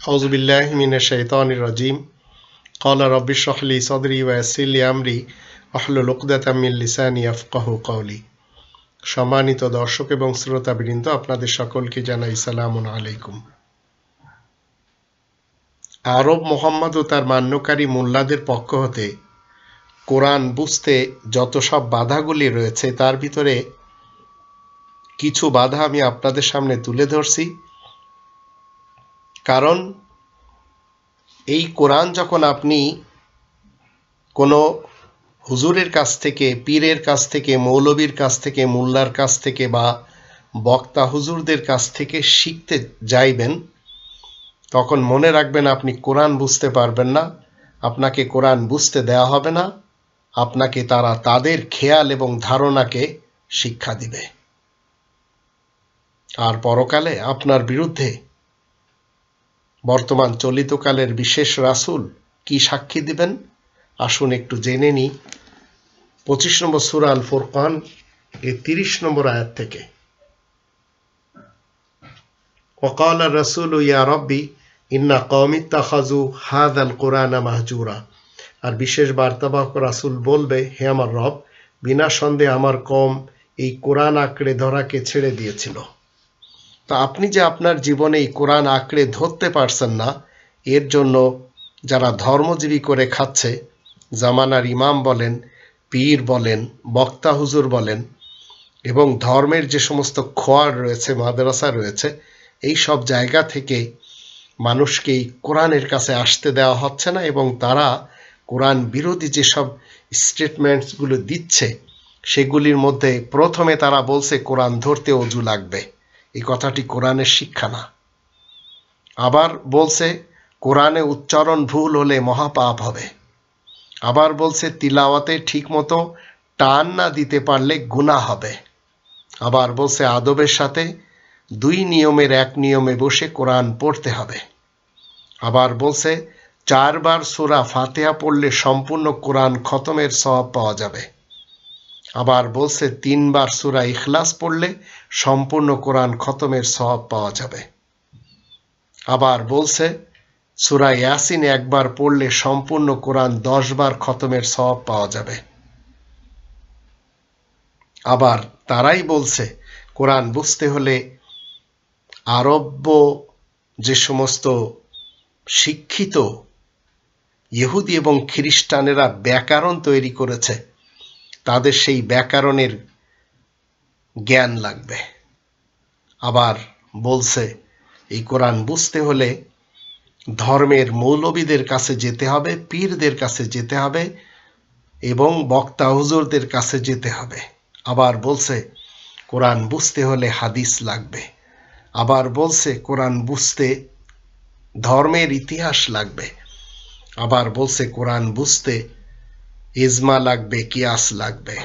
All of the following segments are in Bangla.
আউজবিল্লাহমিনজিম কলা রব্বিশ রহলি সদরি ওয়াসিল্লি আমরি আহলুল উকদাতামিল লিসানি আফকাহ কৌলি সম্মানিত দর্শক এবং শ্রোতা বৃন্দ আপনাদের সকলকে জানাই সালাম আলাইকুম। আরব মোহাম্মদ ও তার মান্যকারী মোল্লাদের পক্ষ হতে কোরআন বুঝতে যত সব বাধাগুলি রয়েছে, তার ভিতরে কিছু বাধা আমি আপনাদের সামনে তুলে ধরছি। কারণ এই কোরআন যখন আপনি কোনো হুজুরের কাছ থেকে, পীরের কাছ থেকে, মৌলবীর কাছ থেকে, মোল্লার কাছ থেকে বা বক্তা হুজুরদের কাছ থেকে শিখতে যাইবেন, তখন মনে রাখবেন আপনি কোরআন বুঝতে পারবেন না, আপনাকে কোরআন বুঝতে দেওয়া হবে না, আপনাকে তারা তাদের খেয়াল এবং ধারণাকে শিক্ষা দিবে। আর পরকালে আপনার বিরুদ্ধে বর্তমান চলিতকালের বিশেষ রাসূল কি সাক্ষী দিবেন আসুন একটু জেনে নিই পঁচিশ নম্বর সুরা আল ফুরকান এর তিরিশ নম্বর আয়াত থেকে وقال الرسول يا ربي ইন্না কমিত্তা খাজু হাদ আল কোরআনা মাহজুরা আর বিশেষ বার্তাবাহক রাসুল বলবে হে আমার রব বিনা সন্দেহে আমার কম এই কোরআন আঁকড়ে ধরাকে ছেড়ে দিয়েছিল তা আপনি যে আপনার জীবনে এই কোরআন আঁকড়ে ধরতে পারছেন না, এর জন্য যারা ধর্মজীবী করে খাচ্ছে, জামানার ইমাম বলেন, পীর বলেন, বক্তা হুজুর বলেন, এবং ধর্মের যে সমস্ত খোয়ার রয়েছে, মাদ্রাসা রয়েছে, এই সব জায়গা থেকে মানুষকে এই কোরআনের কাছে আসতে দেওয়া হচ্ছে না এবং তারা কোরআন বিরোধী যেসব স্টেটমেন্টসগুলো দিচ্ছে, সেগুলির মধ্যে প্রথমে তারা বলছে, কোরআন ধরতে অজু লাগবে। এই কথাটি কোরআনের শিক্ষা না। আবার বলছে, কোরআনে উচ্চারণ ভুল হলে মহাপাপ হবে। আবার বলছে, তিলাওয়াতে ঠিকমতো টান না দিতে পারলে গুণা হবে। আবার বলছে, আদবের সাথে দুই নিয়মের এক নিয়মে বসে কোরআন পড়তে হবে। আবার বলছে, চারবার সুরা ফাতেহা পড়লে সম্পূর্ণ কোরআন খতমের সব পাওয়া যাবে। আবার বলছে, তিনবার সুরা ইখলাস পড়লে সম্পূর্ণ কোরআন খতমের সওয়াব পাওয়া যাবে। আবার বলছে, সুরা ইয়াসিন একবার পড়লে সম্পূর্ণ কোরআন দশ বার খতমের সওয়াব পাওয়া যাবে। আবার তারাই বলছে, কোরআন বুঝতে হলে আরব্য যে সমস্ত শিক্ষিত ইহুদি এবং খ্রিস্টানেরা ব্যাকরণ তৈরি করেছে তাদের সেই ব্যাকরণের জ্ঞান লাগবে। আবার বলছে, এই কোরআন বুঝতে হলে ধর্মের মৌলবীদের কাছে যেতে হবে, পীরদের কাছে যেতে হবে এবং বক্তা হুজুরদের কাছে যেতে হবে। আবার বলছে, কোরআন বুঝতে হলে হাদিস লাগবে। আবার বলছে, কোরআন বুঝতে ধর্মের ইতিহাস লাগবে। আবার বলছে, কোরআন বুঝতে ইজমা লাগবে, কিয়াস লাগবে।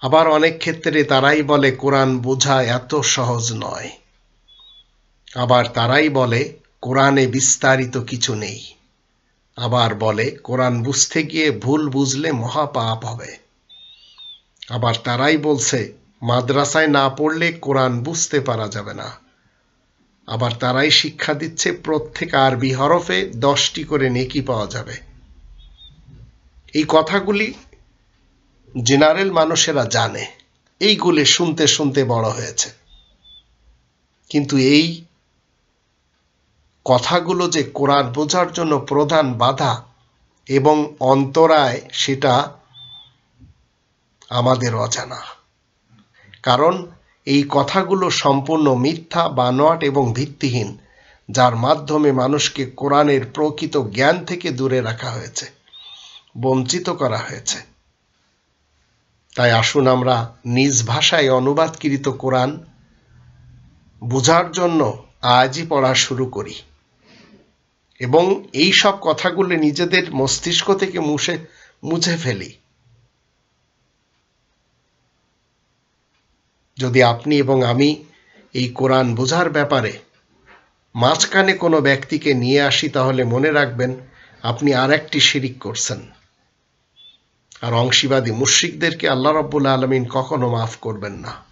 আবার অনেক ক্ষেত্রে তারাই বলে, কোরআন বোঝা এত সহজ নয়। আবার তারাই বলে, কোরআনে বিস্তারিত কিছু নেই। আবার বলে, কোরআন বুঝতে গিয়ে ভুল বুঝলে মহাপাপ হবে। আবার তারাই বলছে, মাদ্রাসায় না পড়লে কোরআন বুঝতে পারা যাবে না। আবার তারাই শিক্ষা দিচ্ছে, প্রত্যেক আরবি হরফে দশটি করে নেকি পাওয়া যাবে। এই কথাগুলি জেনারেল মানুষেরা জানে। এইগুলি শুনতে শুনতে বড় হয়েছে। কিন্তু এই কথাগুলো যে কোরআন বোঝার জন্য প্রধান বাধা এবং অন্তরায়, সেটা আমাদের অজানা। কারণ এই কথাগুলো সম্পূর্ণ মিথ্যা, বানোয়াট এবং ভিত্তিহীন, যার মাধ্যমে মানুষকে কোরআনের প্রকৃত জ্ঞান থেকে দূরে রাখা হয়েছে। বঞ্চিত করা হয়েছে। তাই আসুন আমরা নিজ ভাষায় অনুবাদকৃত কোরআন বোঝার জন্য আজই পড়া শুরু করি। এবং এই সব কথাগুলো নিজেদের মস্তিষ্ক থেকে মুছে মুছে ফেলি। যদি আপনি এবং আমি এই কোরআন বোঝার ব্যাপারে মাঝখানে কোনো ব্যক্তিকে নিয়ে আসি, তাহলে মনে রাখবেন আপনি আর একটি শিরিক করছেন। আর অংশীবাদী মুশ্রিকদেরকে আল্লাহ রব্বুল আলমিন কখনো মাফ করবেন না।